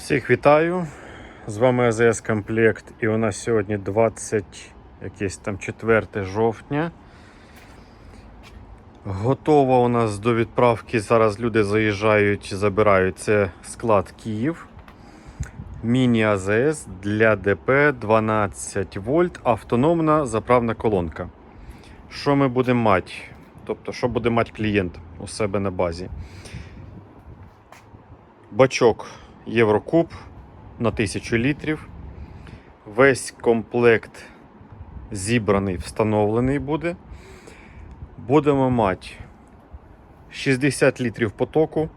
Всіх вітаю! З вами АЗС Комплект і у нас сьогодні 20 якесь там 4 жовтня. Готова у нас до відправки. Зараз люди заїжджають, забирають. Це склад Київ. Міні АЗС для ДП 12 вольт, автономна заправна колонка. Що ми будемо мати? Тобто, що буде мати клієнт у себе на базі? Бачок Єврокуб на 1000 літрів. Весь комплект зібраний, встановлений буде. Будемо мати 60 літрів потоку.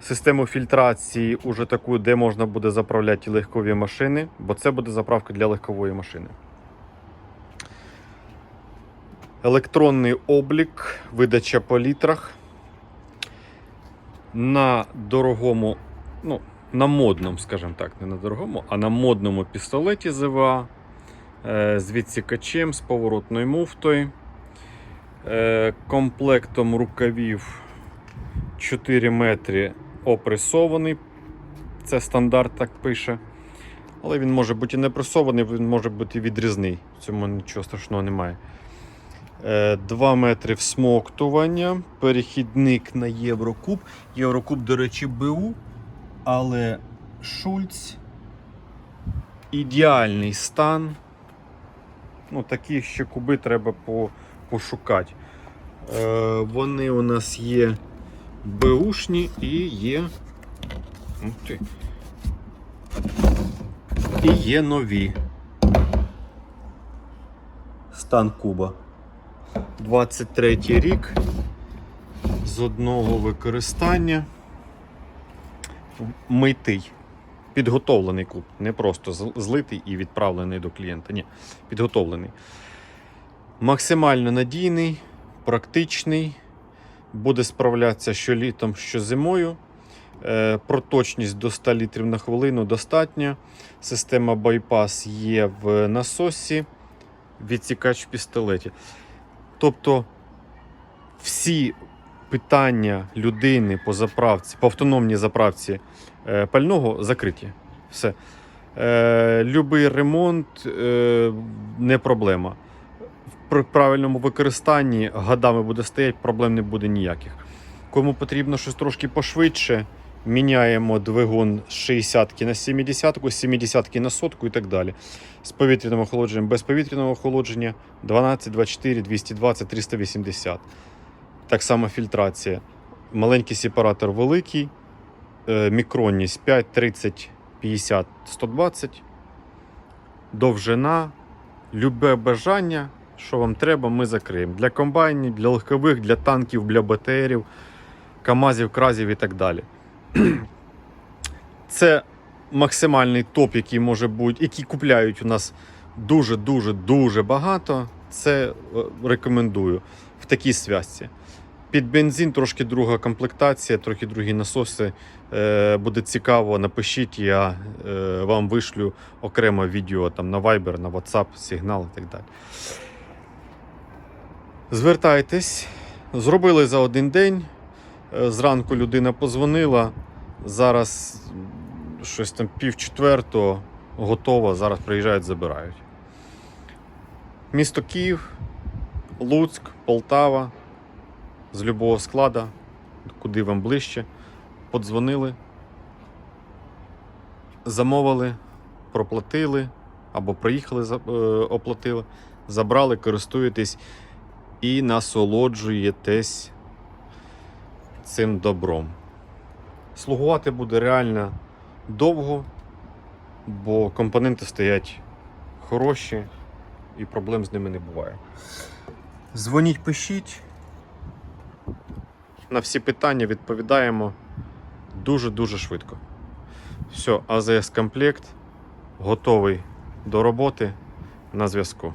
Систему фільтрації уже таку, де можна буде заправляти легкові машини, бо це буде заправка для легкової машини. Електронний облік, видача по літрах. На дорогому, ну, на модному, скажімо так, не на дорогому, а на модному пістолеті ЗВА е, з відсікачем, з поворотною муфтою, е, комплектом рукавів 4 метри опресований. Це стандарт так пише. Але він може бути і не пресований, він може бути і відрізний. В цьому нічого страшного немає. 2 метри всмоктування, перехідник на Єврокуб. Єврокуб, до речі, БУ, але Шульц. Ідеальний стан. Ну, такі ще куби треба по, пошукати. Е, вони у нас є БУшні і є. Ти. І є нові. Стан куба. 23 рік з одного використання. Митий. Підготовлений клуб. Не просто злитий і відправлений до клієнта. Ні, підготовлений. Максимально надійний, практичний. Буде справлятися що літом, що зимою. Е, Проточність до 100 літрів на хвилину достатня. Система байпас є в насосі, відсікач в пістолеті. Тобто всі питання людини по заправці, по автономній заправці е, пального закриті. Все. Е, любий ремонт е, не проблема. При правильному використанні годами буде стояти, проблем не буде ніяких. Кому потрібно щось трошки пошвидше, міняємо двигун з 60 на 70, з 70 на сотку і так далі. З повітряним охолодженням, без повітряного охолодження 12, 24, 220, 380. Так само фільтрація. Маленький сепаратор великий, е, мікронність 5, 30, 50, 120. Довжина, любе бажання, що вам треба, ми закриємо. Для комбайнів, для легкових, для танків, для БТРів, КАМАЗів, кразів і так далі. Це максимальний топ, який може бути, який купляють у нас дуже-дуже дуже багато. Це е, рекомендую в такій зв'язці. Під бензин трошки друга комплектація, трохи другі насоси. Е, буде цікаво, напишіть, я е, вам вишлю окремо відео там на Viber, на WhatsApp, сигнал і так далі. Звертайтесь, зробили за один день. Е, Зранку людина позвонила. Зараз щось там пів четвертого готово. Зараз приїжджають, забирають. Місто Київ, Луцьк, Полтава. З любого складу, куди вам ближче. Подзвонили, замовили, проплатили або приїхали, е, оплатили, забрали, користуєтесь і насолоджуєтесь цим добром. Слугувати буде реально довго, бо компоненти стоять хороші і проблем з ними не буває. Дзвоніть, пишіть. На всі питання відповідаємо дуже-дуже швидко. Все, АЗС комплект готовий до роботи на зв'язку.